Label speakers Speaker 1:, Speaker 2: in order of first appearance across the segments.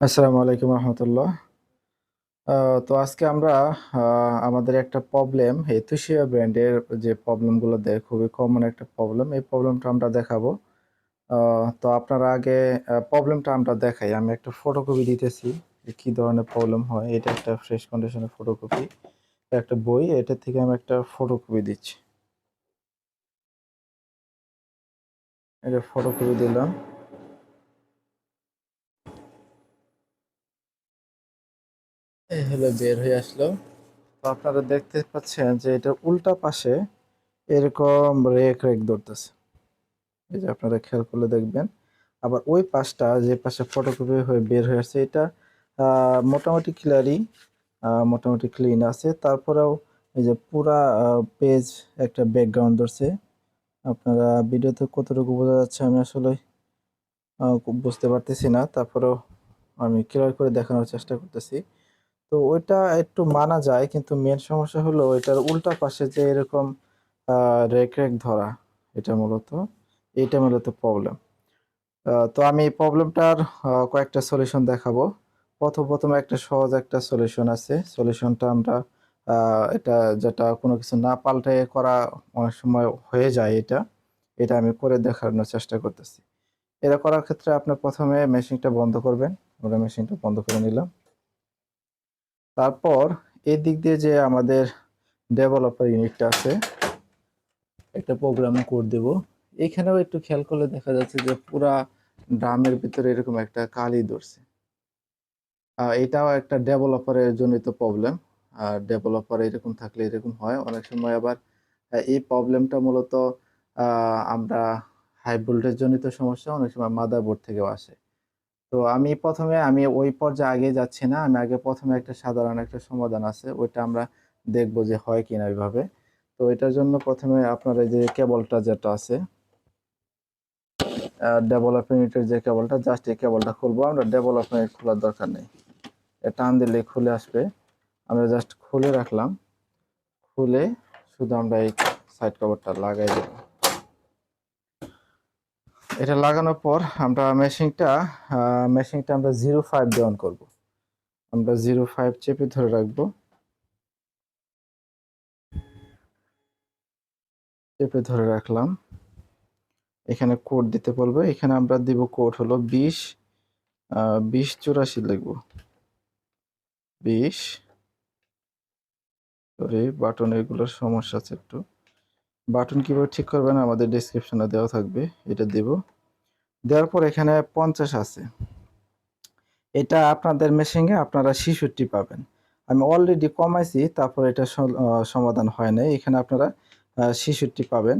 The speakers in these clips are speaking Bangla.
Speaker 1: আসসালামু আলাইকুম রহমতুল্লাহ। তো আজকে আমরা আমাদের একটা প্রবলেম তুষিয়া ব্র্যান্ডের যে প্রবলেমগুলো দেয়, খুবই কমন একটা প্রবলেম এই প্রবলেমটা আমরা দেখাবো। তো আপনারা আগে প্রবলেমটা আমরা দেখাই। আমি একটা ফটোকপি দিতেছি কি ধরনের প্রবলেম হয়। এটা একটা ফ্রেশ কন্ডিশনের ফটোকপি একটা বই, এটা থেকে আমি একটা ফটোকপি দিচ্ছি। এটা ফটোকপি দিলাম। এই হলো বের হয়ে আসলো। তো আপনারা দেখতে পাচ্ছেন যে এটা উল্টা পাশে এরকম রেক রেক ধরতেছে। এই যে আপনারা খেয়াল করলে দেখবেন। আবার ওই পাশটা যে পাশে ফটোকপি হয়ে বের হয়ে আসছে, এটা মোটামুটি ক্লিয়ারই মোটামুটি ক্লিন আছে। তারপরেও এই যে পুরা পেজ একটা ব্যাকগ্রাউন্ড ধরছে। আপনারা ভিডিওতে কতটুকু বোঝা যাচ্ছে আমি আসলে বুঝতে পারতেছি না। তারপরেও আমি ক্লিয়ার করে দেখানোর চেষ্টা করতেছি। তো ওইটা একটু মানা যায়, কিন্তু মেন সমস্যা হলো এটার উল্টা পাশে যে এরকম রেক রেক ধরা, এটা মূলত এটা মূলত প্রবলেম তো আমি এই প্রবলেমটার কয়েকটা সলিউশন দেখাবো। প্রথম, প্রথমে একটা সহজ একটা সলিউশন আছে। সলিউশনটা আমরা এটা যেটা কোনো কিছু না পাল্টে করা অনেক সময় হয়ে যায় এটা এটা আমি করে দেখানোর চেষ্টা করতেছি। এটা করার ক্ষেত্রে আপনি প্রথমে মেশিনটা বন্ধ করবেন। আমরা মেশিনটা বন্ধ করে নিলাম। তারপর এই দিক দিয়ে যে আমাদের ডেভেলপার ইউনিটটা আছে, একটা প্রোগ্রামে কোড দেব। এখানেও একটু খেয়াল করলে দেখা যাচ্ছে যে পুরা ড্রামের ভিতরে এরকম একটা কালি ধরছে। এটাও একটা ডেভেলপারের জনিত প্রবলেম আর ডেভেলপার এরকম থাকলে এরকম হয়। অনেক সময় আবার এই প্রবলেমটা মূলত আমরা হাই ভোল্টেজ জনিত সমস্যা, অনেক সময় মাদারবোর্ড থেকেও আসে। তো আমি প্রথমে আমি ওই পর্যায়ে আগে যাচ্ছি না। আমি আগে প্রথমে একটা সাধারণ একটা সমাধান আছে, ওইটা আমরা দেখব যে হয় কিনা ওইভাবে। তো এটার জন্য প্রথমে আপনার এই যে কেবলটা যেটা আছে ডেভেলপমেন্ট ইউনিটের যে কেবলটা জাস্ট এই কেবলটা খুলবো আমরা ডেভেলপমেন্ট খোলার দরকার নেই। এ টান দিলে খুলে আসবে। আমরা জাস্ট খুলে রাখলাম। খুলে শুধু আমরা এই সাইড কভারটা লাগাই দেব। এটা লাগানোর পর আমরা মেশিনটা মেশিনটা আমরা জিরো ফাইভ দিয়ে অন করব। আমরা জিরো ফাইভ চেপে ধরে রাখব। চেপে ধরে রাখলাম। এখানে কোড দিতে বলব। এখানে আমরা দিব কোড হলো বিশ বিশ চুরাশি লিখব। বিশ সরি বাটন এগুলোর সমস্যা আছে একটু। বাটন কীভাবে ঠিক করবেন আমাদের ডিসক্রিপশনে দেওয়া থাকবে, এটা দেব। দেওয়ার পর এখানে পঞ্চাশ আছে। এটা আপনাদের মেশিনে আপনারা ছিষট্টি পাবেন। আমি অলরেডি কমাইছি, তারপর এটা সমাধান হয় নাই। এখানে আপনারা ছিষট্টি পাবেন।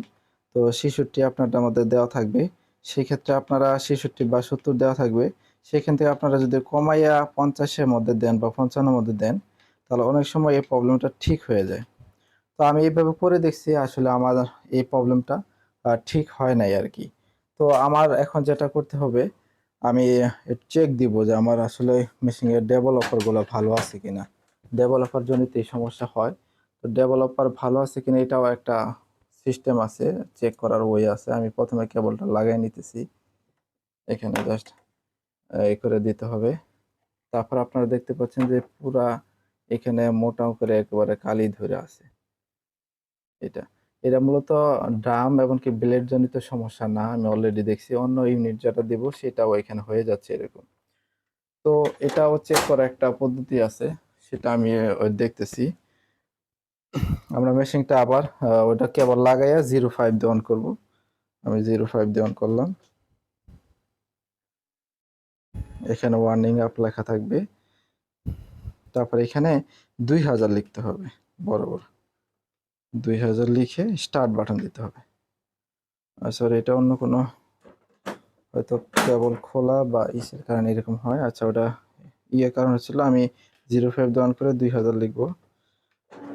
Speaker 1: তো ছিষট্টি আপনারটা আমাদের দেওয়া থাকবে। সেক্ষেত্রে আপনারা ছেষট্টি বা সত্তর দেওয়া থাকবে। সেখান থেকে আপনারা যদি কমাইয়া পঞ্চাশের মধ্যে দেন বা পঞ্চান্নের মধ্যে দেন, তাহলে অনেক সময় এই প্রবলেমটা ঠিক হয়ে যায়। তো আমি এইভাবে করে দেখছি আসলে আমার এই প্রবলেমটা ঠিক হয় নাই আর কি। তো আমার এখন যেটা করতে হবে, আমি চেক দিব যে আমার আসলে মেশিনের ডেভেলপারগুলো ভালো আছে কিনা। ডেভেলপার জনিত এই সমস্যা হয়। তো ডেভেলপার ভালো আছে কিনা এটাও একটা সিস্টেম আছে চেক করার ওয়ে আছে। আমি প্রথমে কেবলটা লাগাই নিতেছি। এখানে জাস্ট এই করে দিতে হবে। তারপর আপনারা দেখতে পাচ্ছেন যে পুরা এখানে মোটা করে একেবারে কালি ধরে আছে। এটা। এটা মূলত ড্রাম এবং কি ব্লেড জনিত সমস্যা না, আমি অলরেডি দেখছি। অন্য ইউনিট যেটা দিব, সেটাও এখানে হয়ে যাচ্ছে এরকম। তো এটাও চেক করা একটা পদ্ধতি আছে, সেটা আমি দেখতেছি। আমরা মেশিনটা আবার ওটা কেবল লাগাইয়া জিরো ফাইভ দিয়ে অন করব। আমি জিরো ফাইভ দিয়ে অন করলাম। এখানে ওয়ার্নিং আপ লেখা থাকবে। তারপর এখানে দুই হাজার লিখতে হবে, বরাবর। দুই হাজার লিখে স্টার্ট বাটন দিতে হবে। সরি এটা অন্য কোনো হয়তো কেবল খোলা বা ইসের কারণে এরকম হয়। আচ্ছা ওটা ইয়ে কারণ হচ্ছিল আমি জিরো ফাইভ দেওয়ান করে দুই হাজার লিখব।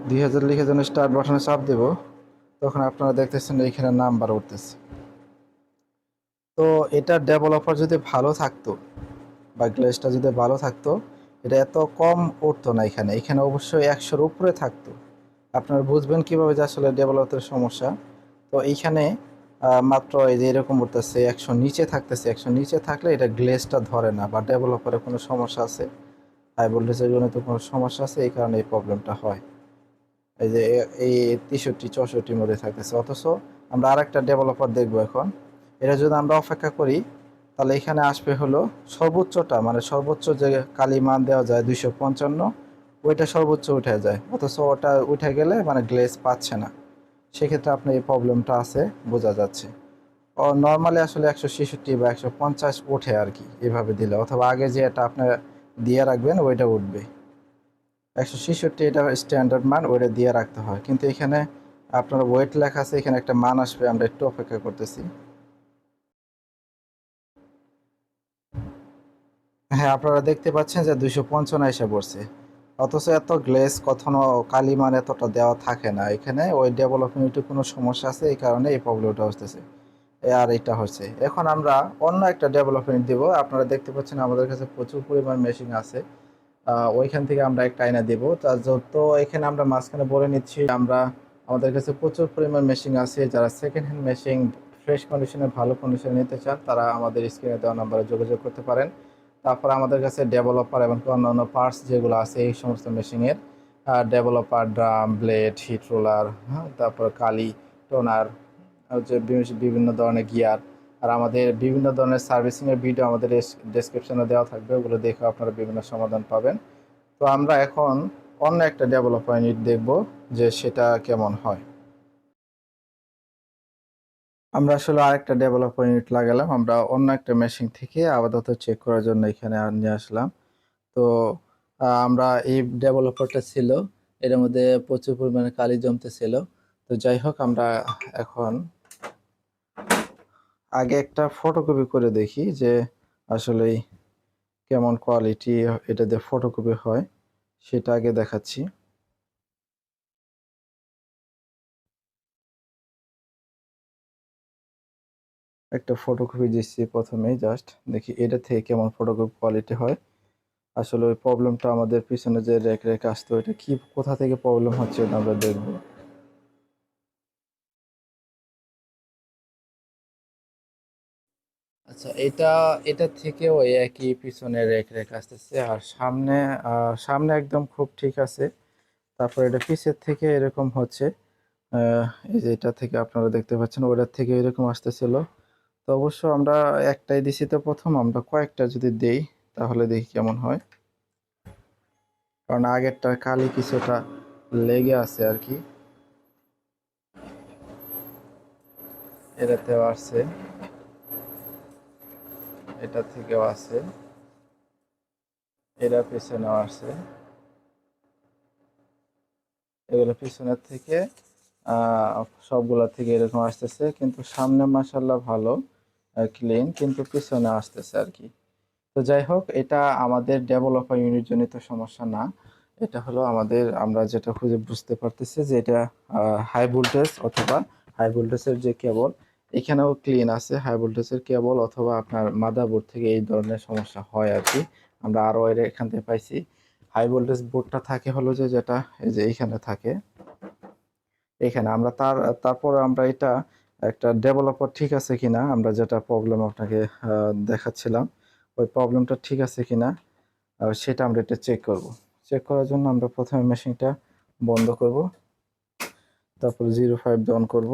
Speaker 1: দুই হাজার লিখে যখন স্টার্ট বাটনে চাপ দেব, তখন আপনারা দেখতেছেন এইখানে নাম্বার উঠতেছে। তো এটা ডেভেলপার যদি ভালো থাকতো বা গ্লেসটা যদি ভালো থাকতো, এটা এত কম উঠতো না এখানে। এখানে অবশ্যই একশোর উপরে থাকতো। আপনারা বুঝবেন কীভাবে যে আসলে ডেভেলপারের সমস্যা। তো এইখানে মাত্র এই যে এরকম উঠতেছে, একশো নিচে থাকতেছে, একশো নিচে থাকলে এটা গ্লেজটা ধরে না বা ডেভেলপারের কোনো সমস্যা আছে। হাই ভোল্টেজের জন্য তো কোনো সমস্যা আছে, এই কারণে এই প্রবলেমটা হয়। এই যে এই তেষট্টি, চৌষট্টির মধ্যে থাকতেছে। অথচ আমরা আরেকটা ডেভেলপার দেখব এখন। এটা যদি আমরা অপেক্ষা করি, তাহলে এখানে আসবে হলো সর্বোচ্চটা মানে সর্বোচ্চ যে কালি মান দেওয়া যায় দুইশো পঞ্চান্ন ওইটা সর্বোচ্চ উঠে যায়। অথচ ওটা উঠে গেলে মানে গ্লেজ পাচ্ছে না। সেক্ষেত্রে আপনার এই প্রবলেমটা আছে, বোঝা যাচ্ছে। ও নর্মালি আসলে একশো ছেষট্টি বা একশো পঞ্চাশ ওঠে আর কি, এভাবে দিলে। অথবা আগে যে এটা আপনার দিয়ে রাখবেন, ওইটা উঠবে। একশো ছেষট্টি এটা স্ট্যান্ডার্ড মান, ওইটা দিয়ে রাখতে হয়। কিন্তু এখানে আপনার ওয়েট লেখা আছে, এখানে একটা মান আসবে, আমরা একটু অপেক্ষা করতেছি। হ্যাঁ আপনারা দেখতে পাচ্ছেন যে দুইশো পঞ্চান্ন এসে পড়ছে। অথচ এত গ্লেস কখনো কালিমান এতটা দেওয়া থাকে না। এখানে ওই ডেভেলপমেন্টে কোনো সমস্যা আছে, এই কারণে এই প্রবলেমটা হচ্ছে। আর এটা হচ্ছে। এখন আমরা অন্য একটা ডেভেলপমেন্ট দিব। আপনারা দেখতে পাচ্ছেন আমাদের কাছে প্রচুর পরিমাণ মেশিন আছে। ওইখান থেকে আমরা একটা আইনা দিব। তার জ- তো এখানে আমরা মাঝখানে বলে নিচ্ছি, আমরা আমাদের কাছে প্রচুর পরিমাণ মেশিন আছে। যারা সেকেন্ড হ্যান্ড মেশিন ফ্রেশ কন্ডিশনে ভালো কন্ডিশনে নিতে চান, তারা আমাদের স্ক্রিনে দেওয়া নাম্বারে যোগাযোগ করতে পারেন। তারপর আমাদের কাছে ডেভেলপার এবং অন্যান্য পার্টস যেগুলো আছে, এই সমস্ত মেশিনের developer drum blade heat roller হ্যাঁ তারপর কালি টোনার হচ্ছে বিভিন্ন ধরনের গিয়ার আর আমাদের বিভিন্ন ধরনের সার্ভিসিংয়ের ভিডিও আমাদের ডেসক্রিপশনে দেওয়া থাকবে, ওগুলো দেখে আপনারা বিভিন্ন সমাধান পাবেন। তো আমরা এখন অন্য একটা ডেভেলপার ইউনিট দেখব যে সেটা কেমন হয়। আমরা আসলে আরেকটা ডেভেলপার ইউনিট লাগালাম, আমরা অন্য একটা মেশিন থেকে আপাতত চেক করার জন্য এখানে নিয়ে আসলাম। তো আমরা এই ডেভেলপারটা ছিল, এর মধ্যে প্রচুর পরিমাণে কালি জমতে ছিল তো যাই হোক, আমরা এখন আগে একটা ফটোকপি করে দেখি যে আসলে কেমন কোয়ালিটি এটাতে ফটোকপি হয়, সেটা আগে দেখাচ্ছি। একটা ফটোকপি দিচ্ছি প্রথমেই জাস্ট দেখি এটা থেকে কেমন ফটোকপি কোয়ালিটি হয়। আসলে ওই প্রবলেমটা আমাদের পিছনে যে রেখে রেখে আসতো, এটা কি, কোথা থেকে প্রবলেম হচ্ছে এটা আমরা দেখব। আচ্ছা এটা এটা থেকে ওই একই পিছনে রেখ রেখ আসতেছে। আর সামনে সামনে একদম খুব ঠিক আছে। তারপর এটা পিছের থেকে এরকম হচ্ছে। এই যে এটা থেকে আপনারা দেখতে পাচ্ছেন, ওটার থেকে এরকম আসতেছিল। তো অবশ্য আমরা একটাই দিছি তো প্রথম, আমরা কয়েকটা যদি দেই, তাহলে দেখি কেমন হয়। কারণ আগেরটা কালি কিছুটা লেগে আছে আর কি। এটাতেও আসছে এটা থেকেও আছে। এরা পিছনেও আছে। এগুলো পিছনের থেকে সবগুলা থেকে এরকম আসতেছে। কিন্তু সামনে মাসাল্লাহ ভালো ক্লিন কিন্তু পিছনে আসতেছে আর কি। তো যাই হোক, এটা আমাদের ডেভেলপার ইউনিট জনিত সমস্যা না। এটা হলো আমাদের, আমরা যেটা খুঁজে বুঝতে পারতেছি যে এটা হাই ভোল্টেজ অথবা হাই ভোল্টেজের যে কেবল এখানেও ক্লিন আছে হাই ভোল্টেজের কেবল অথবা আপনার মাদারবোর্ড থেকে এই ধরনের সমস্যা হয় আর কি। আমরা আরও এর এখান থেকে পাইছি। হাই ভোল্টেজ বোর্ডটা থাকে হলো যে যেটা এই যে এইখানে থাকে। এখানে। আমরা তার, তারপর আমরা এটা একটা ডেভেলপার ঠিক আছে কিনা, আমরা যেটা প্রবলেম আপনাকে দেখাচ্ছিলাম, ওই প্রবলেমটা ঠিক আছে কিনা সেটা আমরা এটা চেক করব। চেক করার জন্য আমরা প্রথমে মেশিনটা বন্ধ করব, তারপর জিরো ফাইভ অন করব।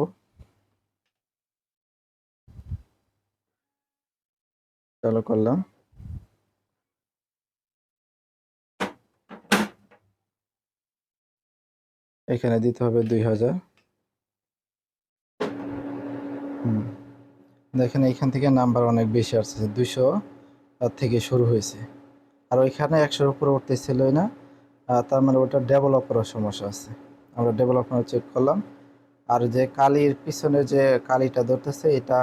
Speaker 1: চালু করলাম। এখানে দিতে হবে দুই হাজার। হুম। দেখেন এখান থেকে নাম্বার অনেক বেশি আসছে দুইশো থেকে শুরু হয়েছে। আর ওইখানে একশোর উপরে উঠতেছিলই না তার মানে ওটা ডেভেলপ করার সমস্যা আছে। আমরা ডেভেলপার চেক করলাম। আর যে কালির পিছনে যে কালিটা ধরতেছে, এটা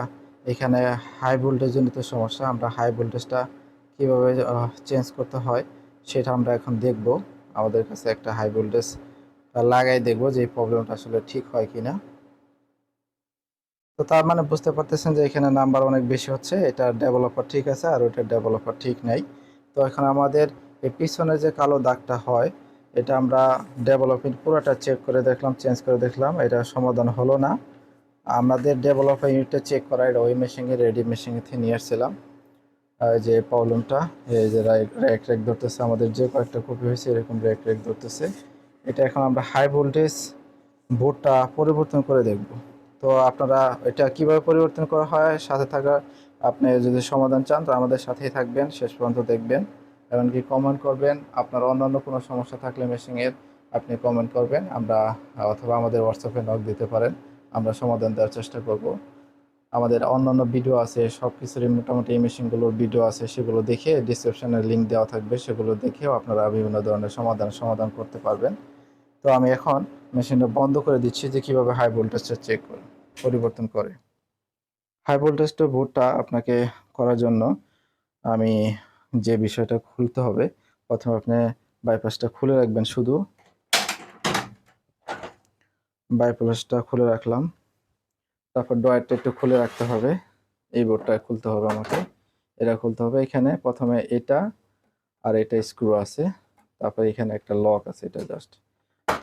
Speaker 1: এখানে হাই ভোল্টেজ জনিত সমস্যা। আমরা হাই ভোল্টেজটা কীভাবে চেঞ্জ করতে হয়, সেটা আমরা এখন দেখব। আমাদের কাছে একটা হাই ভোল্টেজ লাগাই দেখব যে এই প্রবলেমটা আসলে ঠিক হয় কিনা। তো তার মানে বুঝতে পারতেছেন যে এখানে নাম্বার অনেক বেশি হচ্ছে, এটা ডেভেলপার ঠিক আছে আর ওইটা ডেভেলপার ঠিক নাই। তো এখন আমাদের এই পিছনে যে কালো দাগটা হয়, এটা আমরা ডেভেলপমেন্ট পুরোটা চেক করে দেখলাম চেঞ্জ করে দেখলাম, এটা সমাধান হলো না। আমাদের ডেভেলপার ইউনিটটা চেক করা এটা ওই মেশিনে রেডি মেশিনে থেকে নিয়ে আসছিলাম। যে প্রবলেমটা এই যে র্যাক র্যাক ধরতেছে, আমাদের যে কয়েকটা কপি হয়েছে, এরকম র্যাক র্যাক ধরতেছে। এটা এখন আমরা হাই ভোল্টেজ বোর্ডটা পরিবর্তন করে দেখব। তো আপনারা এটা কীভাবে পরিবর্তন করা হয়, সাথে থাকা আপনি যদি সমাধান চান, তো আমাদের সাথেই থাকবেন, শেষ পর্যন্ত দেখবেন। এমনকি কমেন্ট করবেন, আপনার অন্যান্য কোনো সমস্যা থাকলে মেশিনের আপনি কমেন্ট করবেন, আমরা, অথবা আমাদের হোয়াটসঅ্যাপে নক দিতে পারেন, আমরা সমাধান দেওয়ার চেষ্টা করব। আমাদের অন্যান্য ভিডিও আছে সব কিছুরই মোটামুটি এই মেশিনগুলোর ভিডিও আছে, সেগুলো দেখে ডিসক্রিপশনে লিঙ্ক দেওয়া থাকবে, সেগুলো দেখেও আপনারা বিভিন্ন ধরনের সমাধান সমাধান করতে পারবেন। তো আমি এখন মেশিনটা বন্ধ করে দিচ্ছি যে কীভাবে হাই ভোল্টেজটা চেক করে পরিবর্তন করে। হাই ভোল্টেজটা বোর্ডটা আপনাকে করার জন্য আমি যে বিষয়টা খুলতে হবে, প্রথমে আপনি বাইপাসটা খুলে রাখবেন শুধু। বাইপাসটা খুলে রাখলাম। তারপর ডয়ারটা একটু খুলে রাখতে হবে। এই বোর্ডটা খুলতে হবে আমাকে। এটা খুলতে হবে এখানে। প্রথমে এটা আর এটা স্ক্রু আছে। তারপর এখানে একটা লক আছে, এটা জাস্ট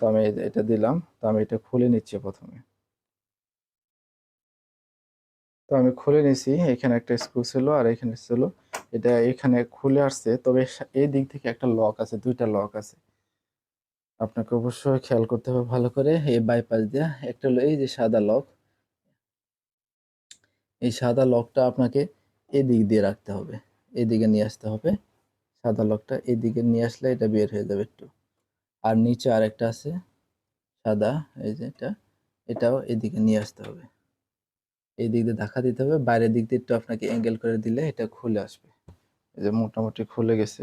Speaker 1: তো আমি এটা দিলাম। তো আমি এটা খুলে নিচ্ছি প্রথমে। তো আমি খুলে নিছি। এখানে একটা স্ক্রু ছিল আর এখানে ছিল। এটা এখানে খুলে আসছে। তবে এই দিক থেকে একটা লক আছে, দুইটা লক আছে। আপনাকে অবশ্যই খেয়াল করতে হবে ভালো করে। এই বাইপাস দিয়ে একটা এই যে সাদা লক এই সাদা লকটা আপনাকে এদিক দিয়ে রাখতে হবে। এদিকে নিয়ে আসতে হবে। সাদা লকটা এদিকে নিয়ে আসলে এটা বের হয়ে যাবে একটু। আর নিচে আরেকটা আছে, সাদা, এই যে এটা, এটাও এদিকে নিয়ে আসতে হবে। এই দিক দিয়ে ধাক্কা দিতে হবে, বাইরের দিক দিয়ে একটু আপনাকে অ্যাঙ্গেল করে দিলে এটা খুলে আসবে। এই যে মোটামুটি খুলে গেছে।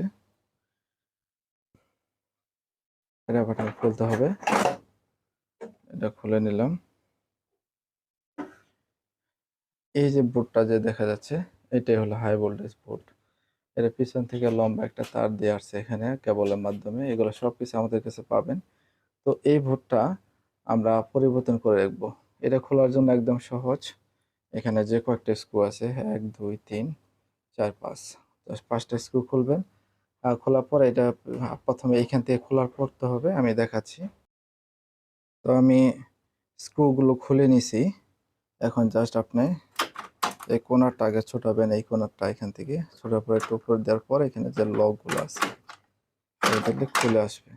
Speaker 1: এটা খুলতে হবে। এটা খুলে নিলাম। এই যে বোর্ডটা যে দেখা যাচ্ছে, এটাই হলো হাই ভোল্টেজ বোর্ড এর পিছন থেকে লম্বা একটা তার দিয়ে আসছে এখানে কেবলের মাধ্যমে। এগুলো সব কিছু আমাদের কাছে পাবেন। তো এই ভোটটা আমরা পরিবর্তন করে রাখব। এটা খোলার জন্য একদম সহজ। এখানে যে কয়েকটা স্ক্রু আছে, এক, দুই, তিন, চার, পাঁচ পাঁচটা স্ক্রু খুলবেন। আর খোলার পর এটা প্রথমে এখান থেকে খোলার করতে হবে, আমি দেখাচ্ছি। তো আমি স্ক্রুগুলো খুলে নিছি। এখন জাস্ট আপনি এই কোনারটা আগে ছোটাবেন, এই কোনারটা এখান থেকে ছোটার পরে একটু উপরে দেওয়ার পর এখানে যে লকগুলো আছে দিয়ে খুলে আসবে।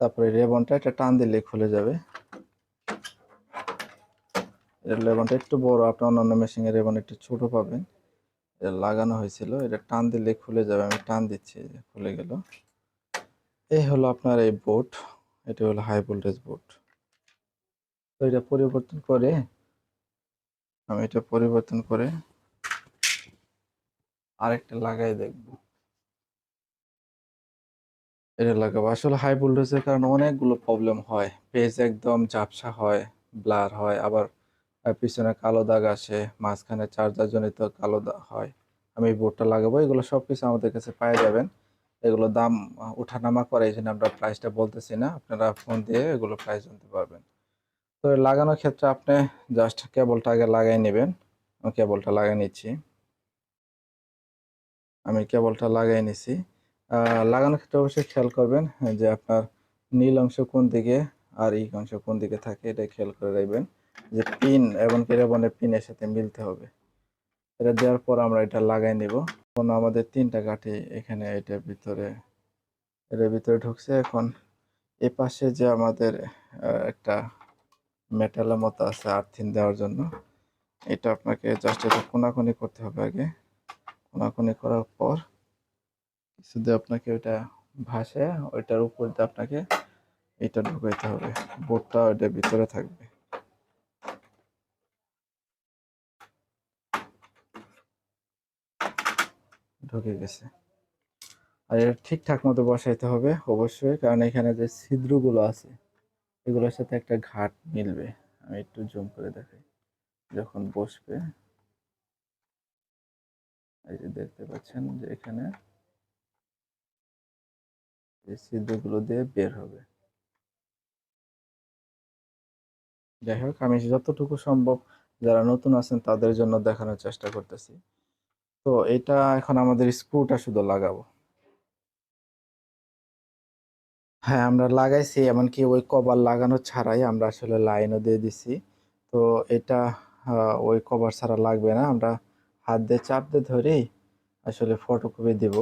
Speaker 1: তারপরে রেবনটা এটা টান দিলে খুলে যাবে। এর লেবনটা একটু বড় আপনার অন্যান্য মেশিনের রেবন একটু ছোট পাবেন। এটা লাগানো হয়েছিল, এটা টান দিলে খুলে যাবে, আমি টান দিচ্ছি খুলে গেল। এই হলো আপনার এই বোর্ড এটা হলো হাই ভোল্টেজ বোর্ড তো এটা পরিবর্তন করে আমি এটা পরিবর্তন করে আরেকটা লাগাই দেখব। এটা লাগাবো। আসলে হাই ভোল্টেজের কারণে অনেকগুলো প্রবলেম হয়। পেজ একদম ঝাপসা হয় ব্লার হয়, আবার পিছনে কালো দাগ আসে, মাঝখানে চার্জার জনিত কালো দাগ হয়। আমি বোর্ডটা লাগাবো। এগুলো সব কিছু আমাদের কাছে পেয়ে যাবেন। এগুলো দাম ওঠানামা করে, এই জন্য আমরা প্রাইসটা বলতেছি না। আপনারা ফোন দিয়ে এগুলো প্রাইস জানতে পারবেন। তো লাগানোর ক্ষেত্রে আপনি জাস্ট কেবলটা আগে লাগাই নেবেন। আমি কেবলটা লাগাই নিচ্ছি। আমি কেবলটা লাগাই নিছি। লাগানোর ক্ষেত্রে অবশ্যই খেয়াল করবেন যে আপনার নীল অংশ কোন দিকে আর এই অংশ কোন দিকে থাকে, এটা খেয়াল করে রাখবেন যে পিন এবং কেরাবনের পিনের সাথে মিলতে হবে। এটা দেওয়ার পর আমরা এটা লাগাই নেব। এখন আমাদের তিনটা কাঠি এখানে এটার ভিতরে এটার ভিতরে ঢুকছে। এখন এ পাশে যে আমাদের একটা মেটালের মতো আছে আর্থিন দেওয়ার জন্য। এটা আপনাকে জাস্ট এটা কোনাকুনি করতে হবে আগে। কোনাকুনি করার পর শুধু আপনাকে ওইটা ভাসে, ওইটার উপর দিয়ে আপনাকে এটা ঢুকাইতে হবে। বোর্ডটা ওইটার ভিতরে থাকবে। ঢুকে গেছে। আর এটা ঠিকঠাক মতো বসাইতে হবে অবশ্যই, কারণ এখানে যে ছিদ্রগুলো আছে এগুলোর সাথে একটা ঘাট মিলবে। আমি একটু জুম করে দেখাই। যখন বসবে, এই যে দেখতে পাচ্ছেন যে এখানে এই ছিদ্রগুলো দিয়ে বের হবে। যাই হোক, আমি যতটুকু সম্ভব যারা নতুন আছেন তাদের জন্য দেখানোর চেষ্টা করতেছি। তো এটা এখন আমাদের স্ক্রুটা শুধু লাগাবো। হ্যাঁ আমরা লাগাইছি, এমনকি ওই কভার লাগানো ছাড়াই আমরা আসলে লাইনও দিয়ে দিছি। তো এটা ওই কভার ছাড়া লাগবে না। আমরা হাত দিয়ে চাপ দিয়ে ধরেই আসলে ফটোকপি দেব।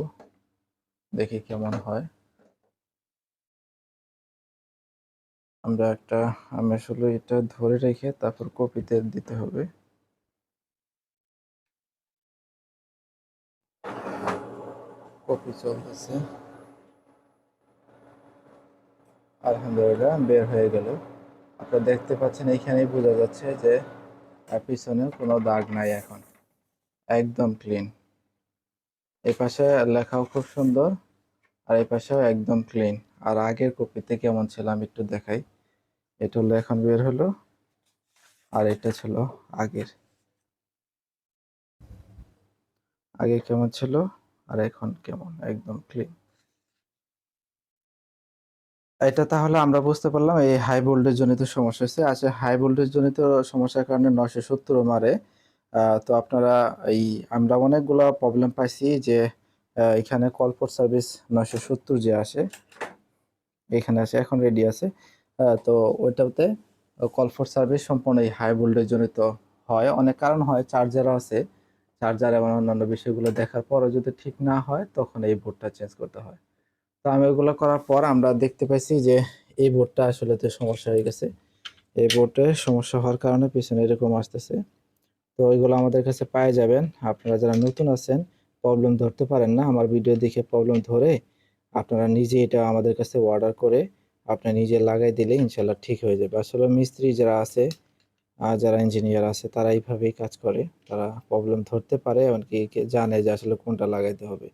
Speaker 1: দেখি কেমন হয়। আমরা একটা, আমি আসলে এটা ধরে রেখে তারপর কপিতে দিতে হবে। কপি চলতেছে। আলহামদুলিল্লাহ বের হয়ে গেল। আপনারা দেখতে পাচ্ছেন, এইখানেই বোঝা যাচ্ছে যে পিছনে কোনো দাগ নাই এখন। একদম ক্লিন এই পাশে লেখাও খুব সুন্দর, আর এই পাশেও একদম ক্লিন আর আগের কপিতে কেমন ছিল আমি একটু দেখাই। এটা হলো এখন বের হলো, আর এটা ছিল আগের। আগে কেমন ছিল, আর এখন কেমন? একদম ক্লিন এটা তাহলে আমরা বুঝতে পারলাম এই হাই ভোল্টেজ জনিত সমস্যা হচ্ছে। আচ্ছা হাই ভোল্টেজ জনিত সমস্যার কারণে নয়শো সত্তর মারে তো আপনারা এই আমরা অনেকগুলো প্রবলেম পাইছি যে এখানে কল ফর সার্ভিস নয়শো সত্তর যে আসে, এখানে আছে এখন রেডি আছে। তো ওইটাতে কল ফর সার্ভিস সম্পূর্ণ এই হাই ভোল্টেজ জনিত হয়। অনেক কারণ হয় চার্জারও আছে। চার্জার এবং অন্যান্য বিষয়গুলো দেখার পরও যদি ঠিক না হয়, তখন এই বোর্ডটা চেঞ্জ করতে হয়। তো আমি ওগুলো করার পর আমরা দেখতে পাইছি যে এই বোর্ডটা আসলে তো সমস্যা হয়ে গেছে। এই বোর্ডে সমস্যা হওয়ার কারণে পিছনে এরকম আসতেছে। তো ওইগুলো আমাদের কাছে পাওয়া যাবেন। আপনারা যারা নতুন আছেন প্রবলেম ধরতে পারেন না। আমার ভিডিও দেখে প্রবলেম ধরে আপনারা নিজে এটা আমাদের কাছে অর্ডার করে আপনি নিজে লাগাই দিলে ইনশাল্লাহ ঠিক হয়ে যাবে। আসলে মিস্ত্রি যারা আছে আর যারা ইঞ্জিনিয়ার আছে, তারা এইভাবেই কাজ করে। তারা প্রবলেম ধরতে পারে, এমনকি জানে যে আসলে কোনটা লাগাইতে হবে।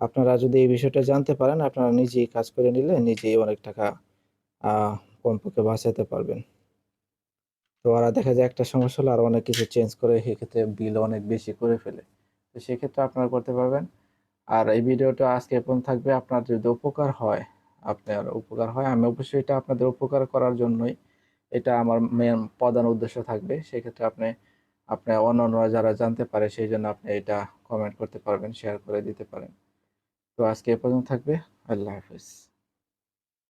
Speaker 1: আপনারা যদি এই বিষয়টা জানতে পারেন, আপনারা নিজেই কাজ করে নিলে নিজেই অনেক টাকা কমপক্ষে বাঁচাতে পারবেন। তো ওরা দেখা যায় একটা সমস্যা হলে আর অনেক কিছু চেঞ্জ করে সেক্ষেত্রে বিল অনেক বেশি করে ফেলে। তো সেক্ষেত্রে আপনারা করতে পারবেন। আর এই ভিডিওটা আজকে এরকম থাকবে। আপনার যদি উপকার হয়, আপনার উপকার হয়, আমি অবশ্যই এটা আপনাদের উপকার করার জন্যই এটা আমার মেন প্রধান উদ্দেশ্য থাকবে। সেক্ষেত্রে আপনি আপনার অন্যান্যরা যারা জানতে পারে, সেই জন্য আপনি এটা কমেন্ট করতে পারবেন শেয়ার করে দিতে পারেন। তো আজকে এ পর্যন্ত থাকবে। আল্লাহ হাফিজ।